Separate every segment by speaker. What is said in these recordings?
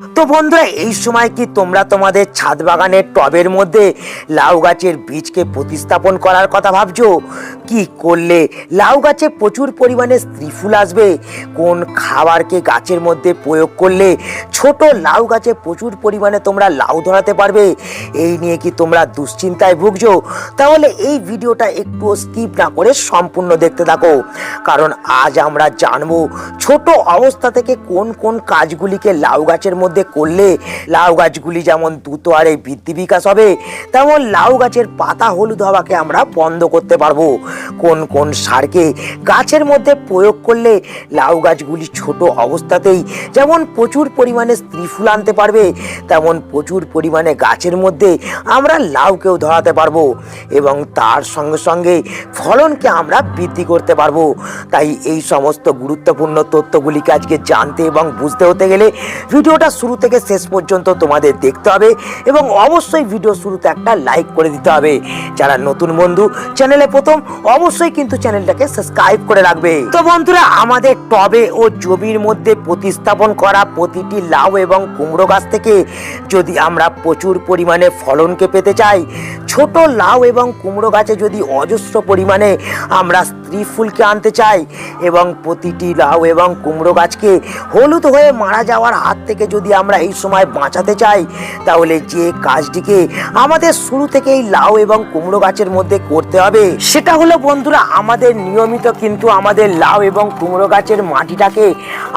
Speaker 1: তো বন্ধুরা, এই সময় কি তোমরা তোমাদের ছাদ বাগানের টবের মধ্যে লাউ গাছের বীজকে প্রতিস্থাপন করার কথা ভাবছ? কি করলে লাউ গাছে প্রচুর পরিমাণে স্ত্রী ফুল আসবে? কোন খাবারকে গাছের মধ্যে প্রয়োগ করলে ছোট লাউ গাছে প্রচুর পরিমাণে তোমরা লাউ ধরাতে পারবে? এই নিয়ে কি তোমরা দুশ্চিন্তায় ভুগছো? তাহলে এই ভিডিওটা একটু স্কিপ না করে সম্পূর্ণ দেখতে থাকো। কারণ আজ আমরা জানব ছোট অবস্থা থেকে কোন কোন কাজগুলিকে লাউ গাছের মধ্যে করলে লাউ গাছগুলি যেমন দ্রুত হারে বৃদ্ধি বিকাশ হবে, তেমন লাউ গাছের পাতা হলুদ হওয়াকে আমরা বন্ধ করতে পারব। কোন কোন সারকে গাছের মধ্যে প্রয়োগ করলে লাউ গাছগুলি ছোট অবস্থাতেই যেমন প্রচুর পরিমাণে স্ত্রী ফুল আনতে পারবে, তেমন প্রচুর পরিমাণে গাছের মধ্যে আমরা লাউকেও ধরাতে পারব এবং তার সঙ্গে সঙ্গে ফলনকে আমরা বৃদ্ধি করতে পারব। তাই এই সমস্ত গুরুত্বপূর্ণ তথ্যগুলিকে আজকে জানতে এবং বুঝতে হতে গেলে ভিডিওটা শুরু থেকে শেষ পর্যন্ত তোমাদের দেখতে হবে এবং অবশ্যই ভিডিও শুরুতে একটা লাইক করে দিতে হবে। যারা নতুন বন্ধু চ্যানেলে প্রথম, অবশ্যই কিন্তু চ্যানেলটাকে সাবস্ক্রাইব করে রাখবে। তো বন্ধুরা, আমাদের টবে ও জমির মধ্যে প্রতিস্থাপন করা প্রতিটি লাউ এবং কুমড়ো গাছ থেকে যদি আমরা প্রচুর পরিমাণে ফলনকে পেতে চাই, ছোট লাউ এবং কুমড়ো গাছে যদি অজস্র পরিমাণে আমরা স্ত্রী ফুলকে আনতে চাই এবং প্রতিটি লাউ এবং কুমড়ো গাছকে হলুদ হয়ে মারা যাওয়ার হাত থেকে যদি আমরা এই সময় বাঁচাতে চাই, তাহলে যে কাজটিকে আমাদের শুরু থেকেই লাউ এবং কুমড়ো গাছের মধ্যে করতে হবে, সেটা হলো বন্ধুরা আমাদের নিয়মিত কিন্তু আমাদের লাউ এবং কুমড়ো গাছের মাটিটাকে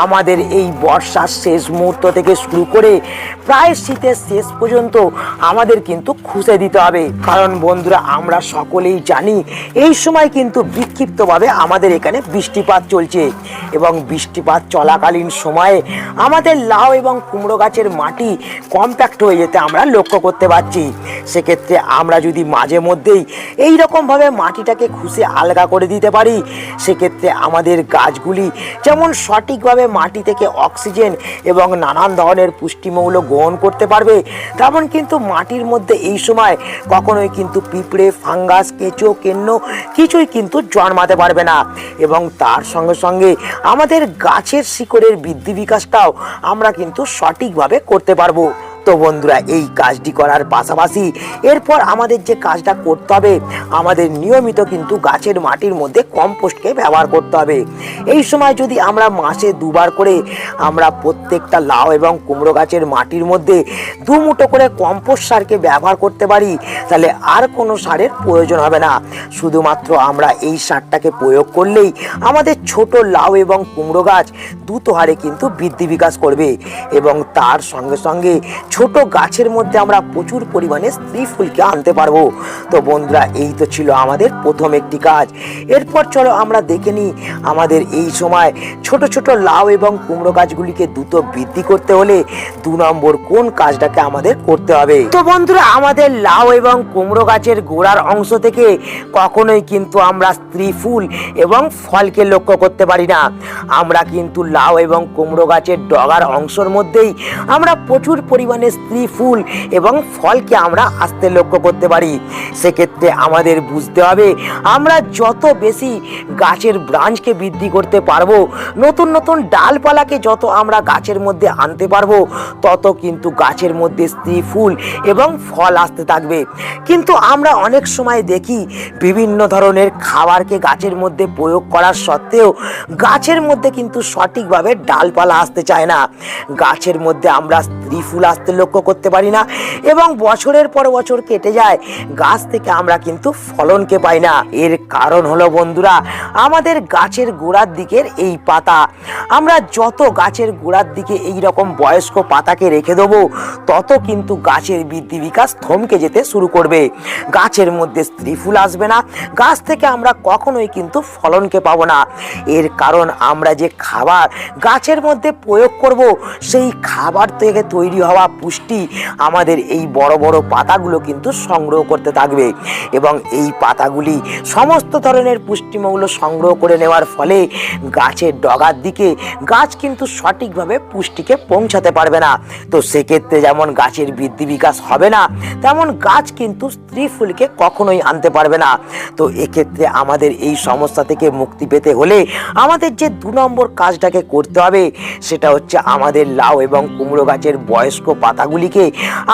Speaker 1: আমাদের এই বর্ষার শেষ মুহূর্ত থেকে শুরু করে প্রায় শীতের শেষ পর্যন্ত আমাদের কিন্তু খুঁজে দিতে হবে। কারণ বন্ধুরা আমরা সকলেই জানি এই সময় কিন্তু বিক্ষিপ্তভাবে আমাদের এখানে বৃষ্টিপাত চলছে এবং বৃষ্টিপাত চলাকালীন সময়ে আমাদের লাউ এবং কুমড়ো গাছের মাটি কম্প্যাক্ট হয়ে যেতে আমরা লক্ষ্য করতে পারছি। সেক্ষেত্রে আমরা যদি মাঝে মধ্যেই এই রকমভাবে মাটিটাকে খুশে আলগা করে দিতে পারি, সেক্ষেত্রে আমাদের গাছগুলি যেমন সঠিকভাবে মাটি থেকে অক্সিজেন এবং নানান ধরনের পুষ্টিমৌল গ্রহণ করতে পারবে, তেমন কিন্তু মাটির মধ্যে এই সময় কখনোই কিন্তু পিঁপড়ে, ফাঙ্গাস, কেঁচো, কেন্ন কিছুই কিন্তু জন্মাতে পারবে না। এবং তার সঙ্গে সঙ্গে আমাদের গাছের শিকড়ের বৃদ্ধি বিকাশটাও আমরা কিন্তু সঠিকভাবে করতে পারব। তো বন্ধুরা, এই কাজটি করার পাশাপাশি এরপর আমাদের যে কাজটা করতে হবে, আমাদের নিয়মিত কিন্তু গাছের মাটির মধ্যে কম্পোস্টকে ব্যবহার করতে হবে। এই সময় যদি আমরা মাসে দুবার করে আমরা প্রত্যেকটা লাউ এবং কুমড়ো গাছের মাটির মধ্যে দু মুঠো করে কম্পোস্ট সারকে ব্যবহার করতে পারি, তাহলে আর কোনো সারের প্রয়োজন হবে না। শুধুমাত্র আমরা এই সারটাকে প্রয়োগ করলেই আমাদের ছোট লাউ এবং কুমড়ো গাছ দ্রুত হারে কিন্তু বৃদ্ধি বিকাশ করবে এবং তার সঙ্গে সঙ্গে ছোট গাছের মধ্যে আমরা প্রচুর পরিমাণে স্ত্রী ফুলকে আনতে পারব। তো বন্ধুরা, এই তো ছিল আমাদের প্রথম একটি কাজ। এরপর চলো আমরা দেখে নিই আমাদের এই সময় ছোট ছোট লাউ এবং কুমড়ো গাছগুলিকে দ্রুত বৃদ্ধি করতে হলে দু নম্বর কোন কাজটাকে আমাদের করতে হবে? তো বন্ধুরা, আমাদের লাউ এবং কুমড়ো গাছের গোড়ার অংশ থেকে কখনোই কিন্তু আমরা স্ত্রী ফুল এবং ফলকে লক্ষ্য করতে পারি না। আমরা কিন্তু লাউ এবং কুমড়ো গাছের ডগার অংশের মধ্যেই আমরা প্রচুর পরিমাণে স্ত্রী ফুল এবং ফলকে আমরা আসতে লক্ষ্য করতে পারি। সেক্ষেত্রে আমাদের বুঝতে হবে, আমরা যত বেশি গাছের ব্রাঞ্চকে বৃদ্ধি করতে পারব, নতুন নতুন ডালপালাকে যত আমরা গাছের মধ্যে আনতে পারব, তত কিন্তু গাছের মধ্যে স্ত্রী ফুল এবং ফল আসতে থাকবে। কিন্তু আমরা অনেক সময় দেখি, বিভিন্ন ধরনের খাবারকে গাছের মধ্যে প্রয়োগ করার সত্ত্বেও গাছের মধ্যে কিন্তু সঠিকভাবে ডালপালা আসতে চায় না। গাছের মধ্যে আমরা স্ত্রী ফুল আসতে লক্ষ্য করতে পারি না। এবং বছরের পর বছর কেটে যায়, গাছ থেকে আমরা কিন্তু ফলনকে পাই না। এর কারণ হলো বন্ধুরা, আমাদের গাছের গোড়ার দিকের এই পাতা। আমরা যত গাছের গোড়ার দিকে এই রকম বয়স্ক পাতাকে রেখে দেবো, তত কিন্তু গাছের বৃদ্ধি বিকাশ থমকে যেতে শুরু করবে। গাছের মধ্যে স্ত্রী ফুল আসবে না, গাছ থেকে আমরা কখনোই কিন্তু ফলনকে পাবো না। এর কারণ আমরা যে খাবার গাছের মধ্যে প্রয়োগ করব, সেই খাবার থেকে তৈরি হওয়া পুষ্টি আমাদের এই বড় বড় পাতাগুলো কিন্তু সংগ্রহ করতে থাকবে। এবং এই পাতাগুলি সমস্ত ধরনের পুষ্টিমৌল সংগ্রহ করে নেওয়ার ফলে গাছের ডগার দিকে গাছ কিন্তু সঠিকভাবে পুষ্টিকে পৌঁছাতে পারবে না। তো সেক্ষেত্রে যেমন গাছের বৃদ্ধি বিকাশ হবে না, তেমন গাছ কিন্তু স্ত্রী ফুলকে কখনোই আনতে পারবে না। তো এক্ষেত্রে আমাদের এই সমস্যা থেকে মুক্তি পেতে হলে আমাদের যে দু নম্বর কাজটাকে করতে হবে, সেটা হচ্ছে আমাদের লাউ এবং কুমড়ো গাছের বয়স্ক পাতাগুলিকে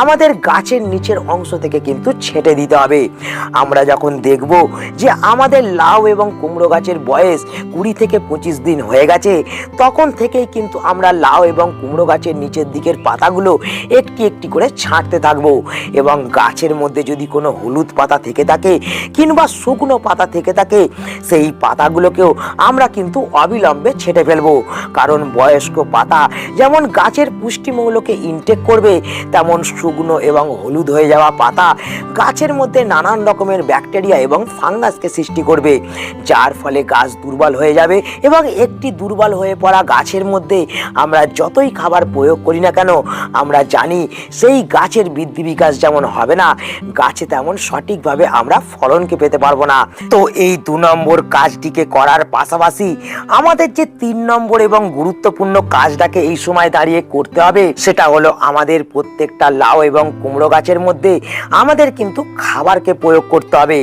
Speaker 1: আমাদের গাছের নিচের অংশ থেকে কিন্তু ছেটে দিতে হবে। আমরা যখন দেখব যে আমাদের লাউ এবং কুমড়ো গাছের বয়স কুড়ি থেকে পঁচিশ দিন হয়ে গেছে, তখন থেকেই কিন্তু আমরা লাউ এবং কুমড়ো গাছের নিচের দিকের পাতাগুলো একটি একটি করে ছাঁটতে থাকব এবং গাছের মধ্যে যদি কোনো হলুদ পাতা থেকে থাকে কিংবা শুকনো পাতা থেকে থাকে, সেই পাতাগুলোকেও আমরা কিন্তু অবিলম্বে ছেটে ফেলব। কারণ বয়স্ক পাতা যেমন গাছের পুষ্টিমূলকে ইনটেক করবে তেমন শুকনো এবং হলুদ হয়ে যাওয়া পাতা গাছের মধ্যে নানান রকমের ব্যাকটেরিয়া এবং ফাঙ্গাসকে সৃষ্টি করবে, যার ফলে গাছ দুর্বল হয়ে যাবে এবং একটি দুর্বল হয়ে পড়া গাছের মধ্যে আমরা যতই খাবার প্রয়োগ করি না কেন, আমরা জানি সেই গাছের বৃদ্ধি বিকাশ যেমন হবে না, গাছে তেমন সঠিকভাবে আমরা ফলনকে পেতে পারব না। তো এই দু নম্বর কাজটিকে করার পাশাপাশি আমাদের যে তিন নম্বর এবং গুরুত্বপূর্ণ কাজটাকে এই সময় দাঁড়িয়ে করতে হবে, সেটা হলো আমাদের প্রত্যেকটা লাউ এবং কুমড়ো গাছের মধ্যে আমাদের কিন্তু খাবারকে প্রয়োগ করতে হবে।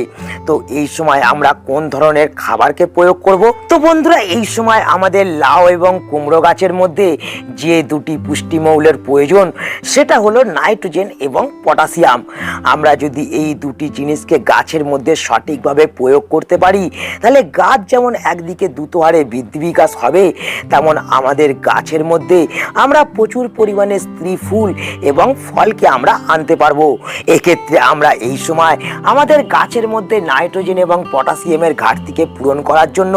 Speaker 1: তো এই সময় আমরা কোন ধরনের খাবারকে প্রয়োগ করব? তো বন্ধুরা, এই সময় আমাদের লাউ এবং কুমড়ো গাছের মধ্যে যে দুটি পুষ্টিমৌলের প্রয়োজন, সেটা হলো নাইট্রোজেন এবং পটাশিয়াম। আমরা যদি এই দুটি জিনিসকে গাছের মধ্যে সঠিকভাবে প্রয়োগ করতে পারি, তাহলে গাছ যেমন একদিকে দ্রুত হারে বৃদ্ধি বিকাশ হবে, তেমন আমাদের গাছের মধ্যে আমরা প্রচুর পরিমাণে স্ত্রী ফুল এবং ফলকে আমরা আনতে পারব। এক্ষেত্রে আমরা এই সময় আমাদের গাছের মধ্যে নাইট্রোজেন এবং পটাশিয়ামের ঘাটতিকে পূরণ করার জন্য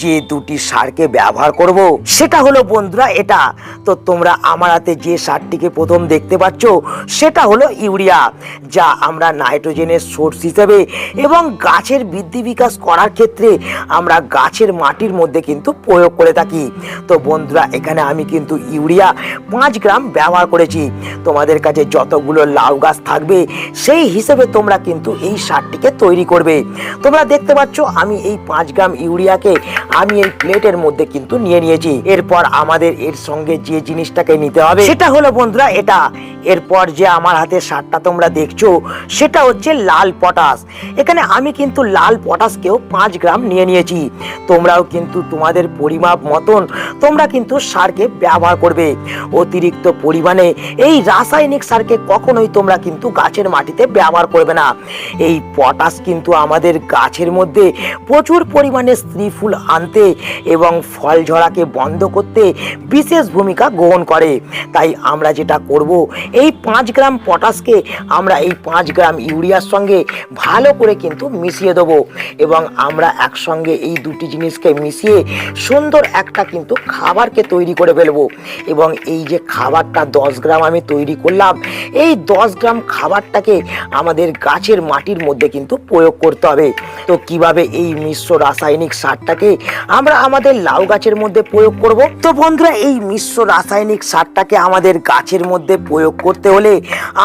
Speaker 1: যে দুটি সারকে ব্যবহার করব, সেটা হলো বন্ধুরা এটা। তো তোমরা আমার হাতে যে সারটিকে প্রথম দেখতে পাচ্ছ, সেটা হলো ইউরিয়া, যা আমরা নাইট্রোজেনের সোর্স হিসেবে এবং গাছের বৃদ্ধি বিকাশ করার ক্ষেত্রে আমরা গাছের মাটির মধ্যে কিন্তু প্রয়োগ করে থাকি। তো বন্ধুরা এখানে আমি কিন্তু ইউরিয়া পাঁচ গ্রাম ব্যবহার করেছি। তোমাদের কাছে যতগুলো লাউ গাছ থাকবে, সেই হিসেবে তোমরা কিন্তু এই সারটিকে তৈরি করবে। তোমরা দেখতে পাচ্ছ, আমি এই পাঁচ গ্রাম ইউরিয়াকে আমি এই প্লেটের মধ্যে কিন্তু নিয়ে নিয়েছি। এরপর আমাদের এর সঙ্গে যে জিনিসটাকে নিতে হবে, সেটা হলো বন্ধুরা এটা। এরপর যে আমার হাতে সারটা তোমরা দেখছ, সেটা হচ্ছে লাল পটাশ। এখানে আমি কিন্তু লাল পটাশকেও পাঁচ গ্রাম নিয়ে নিয়েছি। তোমরাও কিন্তু তোমাদের পরিমাপ মতন তোমরা কিন্তু সারকে ব্যবহার করবে। অতিরিক্ত পরিমাণে এই রাসায়নিক সারকে কখনোই তোমরা কিন্তু গাছের মাটিতে ব্যবহার করবে না। এই পটাশ কিন্তু আমাদের গাছের মধ্যে প্রচুর পরিমাণে স্ত্রী ফুল আনতে এবং ফল ঝরাকে বন্ধ করতে বিশেষ ভূমিকা গ্রহণ করে। তাই আমরা যেটা করব, এই পাঁচ গ্রাম পটাশকে আমরা এই পাঁচ গ্রাম ইউরিয়ার সঙ্গে ভালো করে কিন্তু মিশিয়ে দেবো এবং আমরা একসঙ্গে এই দুটি জিনিসকে মিশিয়ে সুন্দর একটা কিন্তু খাবারকে তৈরি করে ফেলব। এবং এই যে খাবারটা দশ গ্রাম আমি তৈরি করলাম। এই দশ গ্রাম খাবারটাকে আমাদের গাছের মাটির মধ্যে কিন্তু প্রয়োগ করতে হবে। তো কীভাবে এই মিশ্র রাসায়নিক সারটাকে আমরা আমাদের লাউ গাছের মধ্যে প্রয়োগ করব? তো বন্ধুরা, এই মিশ্র রাসায়নিক সারটাকে আমাদের গাছের মধ্যে প্রয়োগ করতে হলে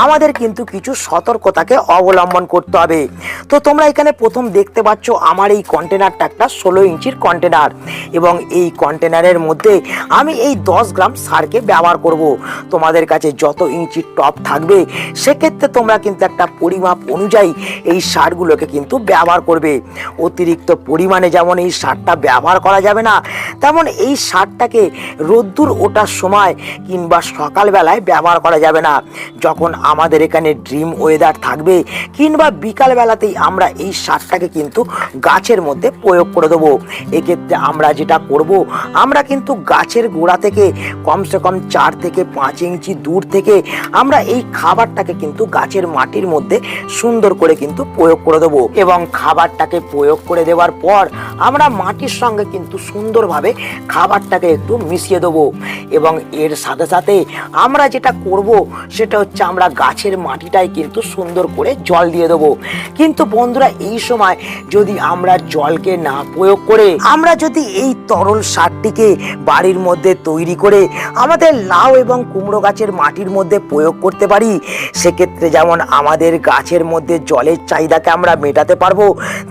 Speaker 1: আমাদের কিন্তু কিছু সতর্কতাকে অবলম্বন করতে হবে। তো তোমরা এখানে প্রথম দেখতে পাচ্ছ আমার এই কন্টেনারটা একটা ষোলো ইঞ্চির কন্টেনার এবং এই কন্টেনারের মধ্যে আমি এই দশ গ্রাম সারকে ব্যবহার করব। তোমাদের কাছে যত ইঞ্চি টপ থাকবে, সেক্ষেত্রে তোমরা কিন্তু একটা পরিমাপ অনুযায়ী এই সারগুলোকে কিন্তু ব্যবহার করবে। অতিরিক্ত পরিমাণে যেমন এই সারটা ব্যবহার করা যাবে না, তেমন এই সারটাকে রোদ্দুর ওঠার সময় কিংবা সকালবেলায় ব্যবহার করা যাবে না। যখন আমাদের এখানে ড্রিম ওয়েদার থাকবে কিংবা বিকালবেলাতেই আমরা এই সারটাকে কিন্তু গাছের মধ্যে প্রয়োগ করে দেবো। এক্ষেত্রে আমরা যেটা করব, আমরা কিন্তু গাছের গোড়া থেকে কমসে কম চার থেকে পাঁচ ইঞ্চি দূর থেকে আমরা এই খাবারটাকে কিন্তু গাছের মাটির মধ্যে সুন্দর করে কিন্তু প্রয়োগ করে দেবো। এবং খাবারটাকে প্রয়োগ করে দেওয়ার পর আমরা মাটির সঙ্গে কিন্তু সুন্দরভাবে খাবারটাকে একটু মিশিয়ে দেবো। এবং এর সাথে সাথে আমরা যেটা করব, সেটা হচ্ছে আমরা গাছের মাটিটাই কিন্তু সুন্দর করে জল দিয়ে দেবো। কিন্তু বন্ধুরা, এই সময় যদি আমরা জলকে না প্রয়োগ করে, আমরা যদি এই তরল সারটিকে বাড়ির মধ্যে তৈরি করে আমাদের লাউ এবং কুমড়ো গাছের মাটির মধ্যে প্রয়োগ করতে পারি? সেক্ষেত্রে যেমন আমাদের গাছের মধ্যে জলের চাহিদাকে আমরা মেটাতে পারব,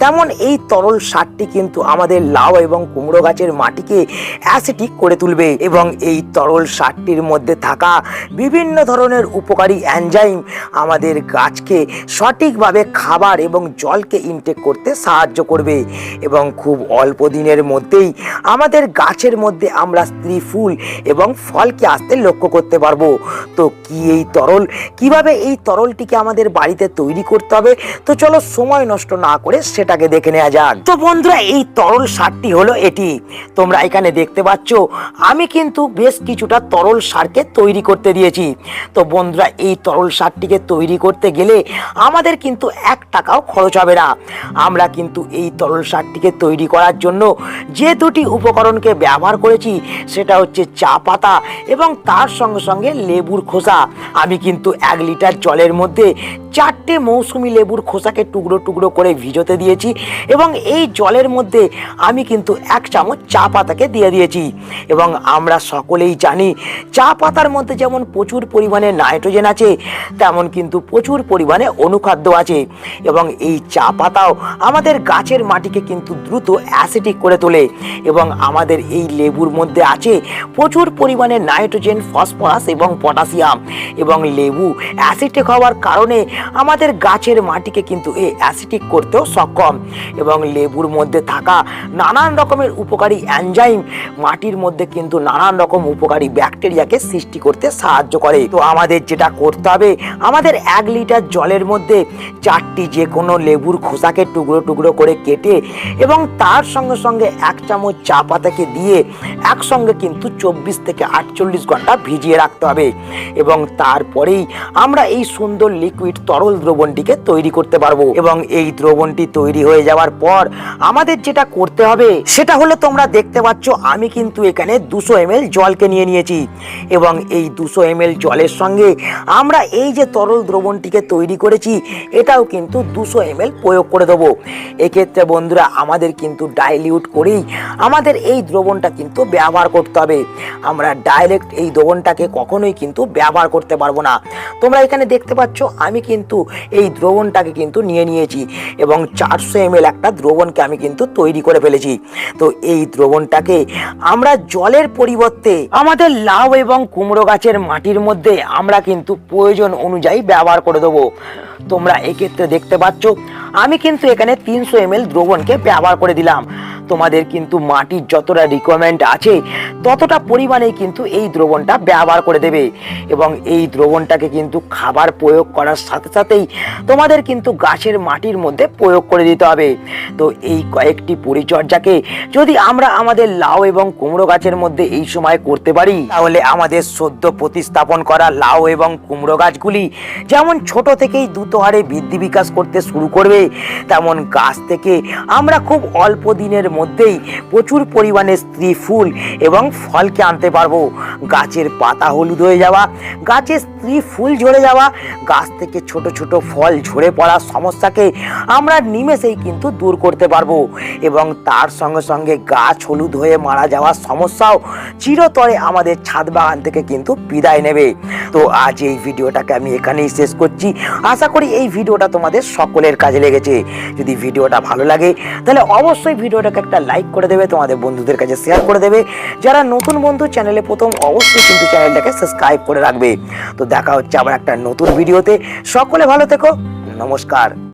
Speaker 1: তেমন এই তরল সারটি কিন্তু আমাদের লাউ এবং কুমড়ো গাছের মাটিকে অ্যাসিটিক করে তুলবে এবং এই তরল সারটির মধ্যে থাকা বিভিন্ন ধরনের উপকারী অ্যানজাইম আমাদের গাছকে সঠিকভাবে খাবার এবং জলকে ইনটেক করতে সাহায্য করবে এবং খুব অল্প দিনের মধ্যেই আমাদের গাছের মধ্যে আমরা স্ত্রী ফুল এবং ফলকে আসতে লক্ষ্য করতে পারব। তো কি এই তরল? কীভাবে এই তরলটিকে আমাদের বাড়িতে তৈরি করতে হবে? তো চলো সময় নষ্ট না করে সেটাকে দেখে নেওয়া যাক। তো বন্ধুরা, এই তরল সারটি হলো এটি। তোমরা এখানে দেখতে পাচ্ছ, আমি কিন্তু বেশ কিছুটা তরল সারকে তৈরি করতে দিয়েছি। তো বন্ধুরা, এই তরল সারটিকে তৈরি করতে গেলে আমাদের কিন্তু এক টাকাও খরচ হবে না। আমরা কিন্তু এই তরল সারটিকে তৈরি করার জন্য যে দুটি উপকরণকে ব্যবহার করেছি, সেটা হচ্ছে চা পাতা এবং তার সঙ্গে সঙ্গে লেবুর খোসা। আমি কিন্তু এক লিটার জলের মধ্যে চারটে মৌসুমি লেবুর খোসাকে টুকরো টুকরো করে ভিজোতে দিয়েছি এবং এই জলের মধ্যে আমি কিন্তু এক চামচ চা পাতাকে দিয়ে দিয়েছি। এবং আমরা সকলেই জানি, চা পাতার মধ্যে যেমন প্রচুর পরিমাণে নাইট্রোজেন আছে, তেমন কিন্তু প্রচুর পরিমাণে অনুখাদ্য আছে। এবং এই চা পাতাও আমাদের গাছের মাটিকে কিন্তু দ্রুত অ্যাসিডিক করে তোলে এবং আমাদের এই লেবুর মধ্যে আছে প্রচুর পরিমাণে নাইট্রোজেন, ফসফরাস এবং পটাশিয়াম এবং লেবু অ্যাসিডিক হওয়ার কারণে আমাদের গাছের মাটিকে কিন্তু এই অ্যাসিডিক করতেও সক্ষম এবং লেবুর মধ্যে থাকা নানান রকমের উপকারী অ্যানজাইম মাটির মধ্যে কিন্তু নানান রকম উপকারী ব্যাকটেরিয়াকে সৃষ্টি করতে সাহায্য করে। তো আমাদের যেটা করতে হবে, আমাদের এক লিটার জলের মধ্যে চারটি যে কোনো লেবুর খোসাকে টুকরো টুকরো করে কেটে এবং তার সঙ্গে সঙ্গে এক চামচ চা পাতাকে দিয়ে একসঙ্গে কিন্তু চব্বিশ থেকে আটচল্লিশ ঘণ্টা ভিজিয়ে রাখতে হবে। এবং তারপরেই আমরা এই সুন্দর লিকুইড তরল দ্রবণটিকে তৈরি করতে পারব। এবং এই দ্রবণটি তৈরি হয়ে যাওয়ার পর আমাদের যেটা করতে হবে, সেটা হলো তোমরা দেখতে পাচ্ছ আমি কিন্তু এখানে দুশো এম জলকে নিয়ে নিয়েছি। এবং এই দুশো এম জলের সঙ্গে আমরা এই যে তরল দ্রবণটিকে তৈরি করেছি, এটাও কিন্তু দুশো এম প্রয়োগ করে দেবো। এক্ষেত্রে বন্ধুরা আমাদের কিন্তু ডাইলিউট করেই আমাদের এই দ্রবণটা কিন্তু ব্যবহার করতে হবে। আমরা ডাইরেক্ট এই দ্রবণটাকে কখনোই কিন্তু ব্যবহার করতে পারব না। তোমরা এখানে দেখতে পাচ্ছ, আমি কিন্তু এই দ্রবণটাকে কিন্তু নিয়ে নিয়েছি এবং চারশো এম একটা দ্রবণকে আমি কিন্তু তৈরি করে ফেলেছি। তো এই দ্রবণটাকে আমরা জলের পরিবর্তে আমাদের লাউ এবং কুমড়ো গাছের মাটির মধ্যে আমরা কিন্তু প্রয়োজন অনুযায়ী ব্যবহার করে দেবো। তোমরা এক্ষেত্রে দেখতে পাচ্ছ, আমি কিন্তু এখানে তিনশো এম দ্রবণকে ব্যবহার করে দিলাম। তোমাদের কিন্তু মাটির যতটা রিকোয়ারমেন্ট আছে, ততটা পরিমাণে কিন্তু এই দ্রবণটা ব্যবহার করে দেবে। এবং এই দ্রবণটাকে কিন্তু খাবার প্রয়োগ করার সাথে সাথেই তোমাদের কিন্তু গাছের মাটির মধ্যে প্রয়োগ করে দিতে হবে। তো এই কয়েকটি পরিচর্যাকে যদি আমরা আমাদের লাউ এবং কুমড়ো গাছের মধ্যে এই সময় করতে পারি, তাহলে আমাদের সদ্য প্রতিস্থাপন করা লাউ এবং কুমড়ো গাছগুলি যেমন ছোট থেকেই দ্রুত হারে বৃদ্ধি বিকাশ করতে শুরু করবে, তেমন গাছ থেকে আমরা খুব অল্প দিনের মধ্যেই প্রচুর পরিমাণে স্ত্রী ফুল এবং ফলকে আনতে পারব। গাছের পাতা হলুদ হয়ে যাওয়া গাছের স্ত্রী ফুল ঝরে যাওয়া, গাছ থেকে ছোট ছোট ফল ঝরে পড়ার সমস্যাকে আমরা নিমেষেই কিন্তু দূর করতে পারব এবং তার সঙ্গে সঙ্গে গাছ হলুদ হয়ে মারা যাওয়ার সমস্যাও চিরতরে আমাদের ছাদ বাগান থেকে কিন্তু বিদায় নেবে। তো আজ এই ভিডিওটাকে আমি এখানেই শেষ করছি। আশা করি এই ভিডিওটা তোমাদের সকলের কাজে লেগেছে। যদি ভিডিওটা ভালো লাগে, তাহলে অবশ্যই ভিডিওটাকে একটা লাইক করে দেবে, তোমাদের বন্ধুদের কাছে শেয়ার করে দেবে। যারা নতুন বন্ধু চ্যানেলে প্রথম অবশ্যই কিন্তু চ্যানেলটাকে সাবস্ক্রাইব করে রাখবে। তো দেখা হচ্ছে আবার একটা নতুন ভিডিওতে সকলে ভালো থেকো। নমস্কার।